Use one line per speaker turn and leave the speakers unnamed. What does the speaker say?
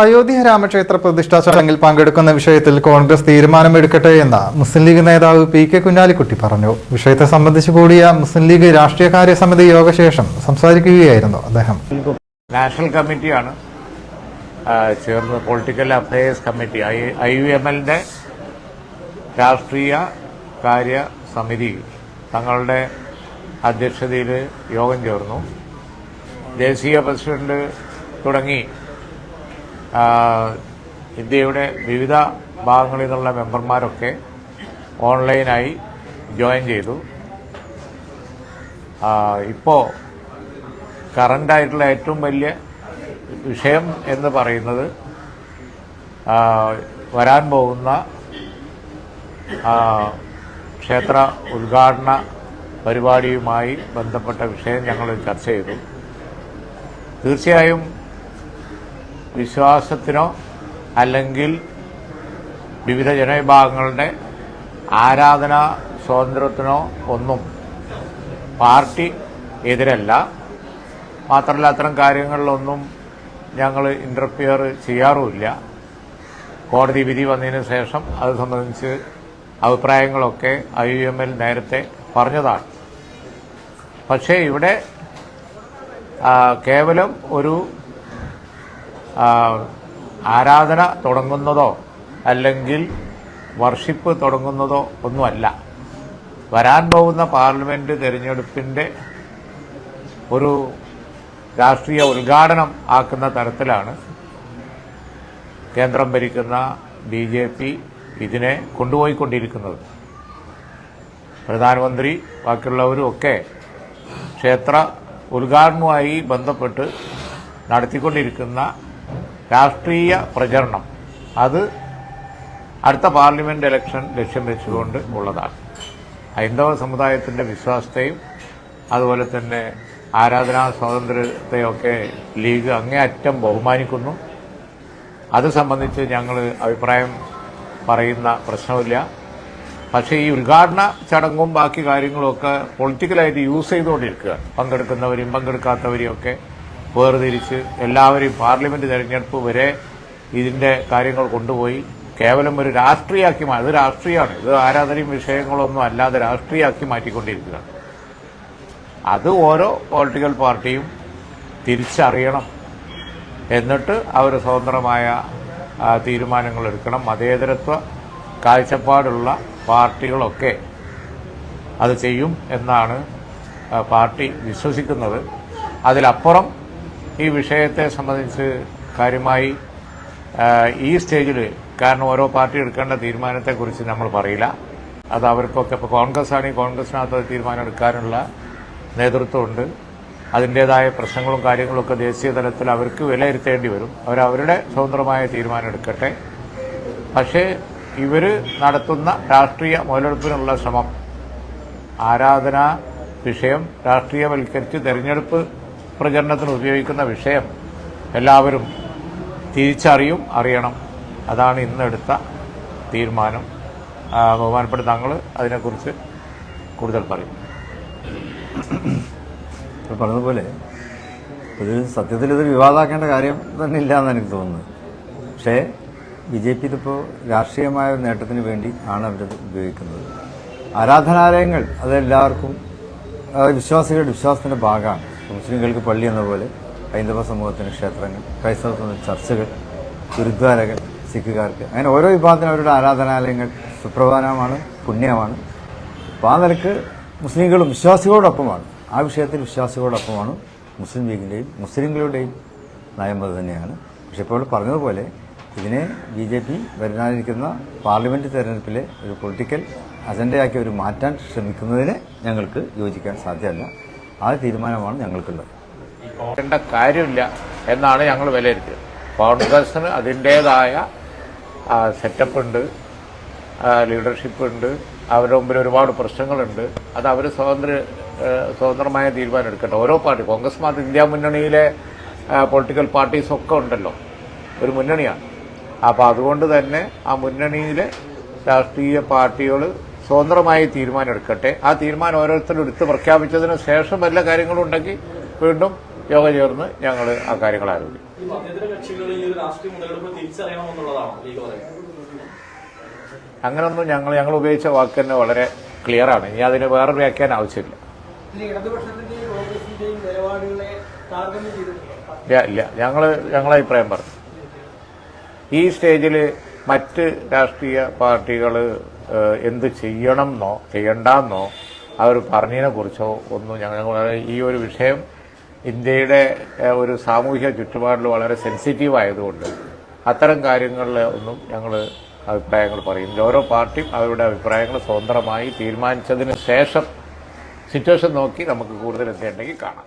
അയോധ്യ രാമക്ഷേത്ര പ്രതിഷ്ഠാ ചടങ്ങിൽ പങ്കെടുക്കുന്ന വിഷയത്തിൽ കോൺഗ്രസ് തീരുമാനമെടുക്കട്ടെ എന്ന് മുസ്ലിം ലീഗ് നേതാവ് പി കെ കുഞ്ഞാലിക്കുട്ടി പറഞ്ഞു. വിഷയത്തെ സംബന്ധിച്ച് കൂടിയ മുസ്ലിം ലീഗ് രാഷ്ട്രീയകാര്യ സമിതി യോഗശേഷം സംസാരിക്കുകയായിരുന്നു അദ്ദേഹം.
നാഷണൽ കമ്മിറ്റിയാണ് ചേർന്ന് political affairs committee I U M എല്ലിന്റെ രാഷ്ട്രീയ കാര്യ സമിതി തങ്ങളുടെ അധ്യക്ഷതയിൽ യോഗം ചേർന്നു. ദേശീയ പ്രസിഡന്റ് തുടങ്ങി. ഇന്ത്യയുടെ വിവിധ ഭാഗങ്ങളിൽ നിന്നുള്ള മെമ്പർമാരൊക്കെ ഓൺലൈനായി ജോയിൻ ചെയ്തു. ഇപ്പോൾ കറണ്ടായിട്ടുള്ള ഏറ്റവും വലിയ വിഷയം എന്ന് പറയുന്നത് വരാൻ പോകുന്ന ക്ഷേത്ര ഉദ്ഘാടന പരിപാടിയുമായി ബന്ധപ്പെട്ട വിഷയം ഞങ്ങൾ ചർച്ച ചെയ്തു. തീർച്ചയായും വിശ്വാസത്തിനോ അല്ലെങ്കിൽ വിവിധ ജനവിഭാഗങ്ങളുടെ ആരാധനാ സ്വാതന്ത്ര്യത്തിനോ ഒന്നും പാർട്ടി എതിരല്ല. മാത്രമല്ല അത്തരം കാര്യങ്ങളിലൊന്നും ഞങ്ങൾ ഇന്റർഫിയർ ചെയ്യാറുമില്ല. കോടതി വിധി വന്നതിന് ശേഷം അത് സംബന്ധിച്ച് അഭിപ്രായങ്ങളൊക്കെ ഐ യു എം എൽ നേരത്തെ പറഞ്ഞതാണ്. പക്ഷേ ഇവിടെ കേവലം ഒരു ആരാധന തുടങ്ങുന്നതോ അല്ലെങ്കിൽ വർഷിപ്പ് തുടങ്ങുന്നതോ ഒന്നുമല്ല. വരാൻ പോകുന്ന പാർലമെന്റ് തെരഞ്ഞെടുപ്പിന്റെ ഒരു രാഷ്ട്രീയ ഉദ്ഘാടനം ആക്കുന്ന തരത്തിലാണ് കേന്ദ്രം ഭരിക്കുന്ന ബി ജെ പി ഇതിനെ കൊണ്ടുപോയിക്കൊണ്ടിരിക്കുന്നത്. പ്രധാനമന്ത്രി ബാക്കിയുള്ളവരും ഒക്കെ ക്ഷേത്ര ഉദ്ഘാടനവുമായി ബന്ധപ്പെട്ട് നടത്തിക്കൊണ്ടിരിക്കുന്ന രാഷ്ട്രീയ പ്രചരണം. അത് അടുത്ത പാർലമെന്റ് ഇലക്ഷൻ ലക്ഷ്യം വെച്ചുകൊണ്ട് ഉള്ളതാണ്. ഹൈന്ദവ സമുദായത്തിന്റെ വിശ്വാസത്തെയും അതുപോലെ തന്നെ ആരാധനാ സ്വാതന്ത്ര്യത്തെയൊക്കെ ലീഗ് അങ്ങേയറ്റം ബഹുമാനിക്കുന്നു. അത് സംബന്ധിച്ച് ഞങ്ങൾ അഭിപ്രായം പറയുന്ന പ്രശ്നമില്ല. പക്ഷേ ഈ ഉദ്ഘാടന ചടങ്ങും ബാക്കി കാര്യങ്ങളുമൊക്കെ പൊളിറ്റിക്കലായിട്ട് യൂസ് ചെയ്തുകൊണ്ടിരിക്കുക പങ്കെടുക്കുന്നവരും പങ്കെടുക്കാത്തവരെയും ഒക്കെ വേർതിരിച്ച് എല്ലാവരെയും പാർലമെന്റ് തെരഞ്ഞെടുപ്പ് വരെ ഇതിന്റെ കാര്യങ്ങൾ കൊണ്ടുപോയി. കേവലം ഒരു രാഷ്ട്രീയമാക്കി മാറി ഇത് രാഷ്ട്രീയമാണ്. ഇത് ആരാധനയും വിഷയങ്ങളൊന്നും അല്ലാതെ രാഷ്ട്രീയമാക്കി മാറ്റിക്കൊണ്ടിരിക്കുകയാണ്. അത് ഓരോ പൊളിറ്റിക്കൽ പാർട്ടിയും തിരിച്ചറിയണം. എന്നിട്ട് അവർ സ്വതന്ത്രമായ തീരുമാനങ്ങൾ എടുക്കണം. മതേതരത്വ കാഴ്ചപ്പാടുള്ള പാർട്ടികളൊക്കെ അത് ചെയ്യും എന്നാണ് പാർട്ടി വിശ്വസിക്കുന്നത്. അതിലപ്പുറം ഈ വിഷയത്തെ സംബന്ധിച്ച് കാര്യമായി ഈ സ്റ്റേജിൽ കാരണം ഓരോ പാർട്ടി എടുക്കേണ്ട തീരുമാനത്തെക്കുറിച്ച് നമ്മൾ പറയില്ല. അത് അവർക്കൊക്കെ ഇപ്പോൾ കോൺഗ്രസ് ആണെങ്കിൽ കോൺഗ്രസിനകത്ത് തീരുമാനം എടുക്കാനുള്ള നേതൃത്വമുണ്ട്. അതിന്റേതായ പ്രശ്നങ്ങളും കാര്യങ്ങളൊക്കെ ദേശീയ തലത്തിൽ അവർക്ക് വിലയിരുത്തേണ്ടി വരും. അവരവരുടെ സ്വതന്ത്രമായ തീരുമാനം എടുക്കട്ടെ പക്ഷേ ഇവർ നടത്തുന്ന രാഷ്ട്രീയ മുതലെടുപ്പിനുള്ള ശ്രമം ആരാധന വിഷയം രാഷ്ട്രീയവൽക്കരിച്ച് തെരഞ്ഞെടുപ്പ് പ്രചരണത്തിന് ഉപയോഗിക്കുന്ന വിഷയം എല്ലാവരും തിരിച്ചറിയും അറിയണം. അതാണ് ഇന്നെടുത്ത തീരുമാനം. ബഹുമാനപ്പെട്ട താങ്കൾ അതിനെക്കുറിച്ച് കൂടുതൽ പറയും.
പറഞ്ഞതുപോലെ ഇത് സത്യത്തിൽ ഇതൊരു വിവാദമാക്കേണ്ട കാര്യം തന്നെ ഇല്ല എന്ന് എനിക്ക് തോന്നുന്നത്. പക്ഷേ ബി ജെ പി ഇതിപ്പോൾ രാഷ്ട്രീയമായ ഒരു നേട്ടത്തിന് വേണ്ടി ആണ് അവരത് ഉപയോഗിക്കുന്നത്. ആരാധനാലയങ്ങൾ അതെല്ലാവർക്കും വിശ്വാസികളുടെ വിശ്വാസത്തിന്റെ ഭാഗമാണ്. മുസ്ലിങ്ങൾക്ക് പള്ളി എന്ന പോലെ ഹൈന്ദവ സമൂഹത്തിന് ക്ഷേത്രങ്ങൾ ക്രൈസ്തവ സമൂഹത്തിന് ചർച്ചകൾ ഗുരുദ്വാരകൾ സിഖുകാർക്ക്. അങ്ങനെ ഓരോ വിഭാഗത്തിനും അവരുടെ ആരാധനാലയങ്ങൾ സുപ്രധാനമാണ് പുണ്യമാണ്. അപ്പോൾ ആ നിലയ്ക്ക് മുസ്ലിങ്ങളും വിശ്വാസികളോടൊപ്പമാണ്. ആ വിഷയത്തിൽ വിശ്വാസികളോടൊപ്പമാണ് മുസ്ലിം ലീഗിന്റെയും മുസ്ലിങ്ങളുടെയും നയം അത് തന്നെയാണ്. പക്ഷേ ഇപ്പോൾ പറഞ്ഞതുപോലെ ഇതിനെ ബി ജെ പി വരാനിരിക്കുന്ന പാർലമെന്റ് തെരഞ്ഞെടുപ്പിലെ ഒരു പൊളിറ്റിക്കൽ അജണ്ടയാക്കി അവർ മാറ്റാൻ ശ്രമിക്കുന്നതിന് ഞങ്ങൾക്ക് യോജിക്കാൻ സാധ്യമല്ല. ആ തീരുമാനമാണ് ഞങ്ങൾക്കുള്ളത്.
പോകേണ്ട കാര്യമില്ല എന്നാണ് ഞങ്ങൾ വിലയിരുത്തിയത്. കോൺഗ്രസിന് അതിന്റേതായ സെറ്റപ്പ് ഉണ്ട് ലീഡർഷിപ്പ് ഉണ്ട് അവരുടെ മുമ്പിൽ ഒരുപാട് പ്രശ്നങ്ങളുണ്ട്. അത് അവർ സ്വതന്ത്ര സ്വതന്ത്രമായ തീരുമാനം എടുക്കട്ടെ. ഓരോ പാർട്ടി കോൺഗ്രസ് മാത്രം ഇന്ത്യ മുന്നണിയിലെ പൊളിറ്റിക്കൽ പാർട്ടീസൊക്കെ ഉണ്ടല്ലോ. ഒരു മുന്നണിയാണ്. അപ്പോൾ അതുകൊണ്ട് തന്നെ ആ മുന്നണിയിലെ രാഷ്ട്രീയ പാർട്ടികൾ സ്വതന്ത്രമായി തീരുമാനമെടുക്കട്ടെ. ആ തീരുമാനം ഓരോരുത്തരും എടുത്ത് പ്രഖ്യാപിച്ചതിന് ശേഷം വല്ല കാര്യങ്ങളും ഉണ്ടെങ്കിൽ വീണ്ടും യോഗ ചേർന്ന് ഞങ്ങൾ ആ കാര്യങ്ങൾ
പറയുന്നത്
അങ്ങനൊന്നും ഞങ്ങൾ ഞങ്ങൾ ഉപയോഗിച്ച വാക്ക് തന്നെ വളരെ ക്ലിയർ ആണ്. ഇനി അതിന് വേറെ വ്യാഖ്യാനം ആവശ്യമില്ല. ഇല്ല ഞങ്ങൾ ഞങ്ങളെ അഭിപ്രായം പറഞ്ഞു. ഈ സ്റ്റേജിൽ മറ്റ് രാഷ്ട്രീയ പാർട്ടികൾ എന്ത് ചെയ്യണം എന്നോ ചെയ്യണ്ടെന്നോ അവർ പറഞ്ഞതിനെ കുറിച്ചോ ഒന്നും ഞങ്ങൾ ഈ ഒരു വിഷയം ഇന്ത്യയുടെ ഒരു സാമൂഹിക ചുറ്റുപാടിൽ വളരെ സെൻസിറ്റീവ് ആയതുകൊണ്ട് അത്തരം കാര്യങ്ങളിൽ ഒന്നും ഞങ്ങൾ അഭിപ്രായങ്ങൾ പറയുന്നില്ല. ഓരോ പാർട്ടിയും അവരുടെ അഭിപ്രായങ്ങൾ സ്വതന്ത്രമായി തീരുമാനിച്ചതിന് ശേഷം സിറ്റുവേഷൻ നോക്കി നമുക്ക് കൂടുതൽ എന്തുണ്ടെങ്കിൽ കാണാം.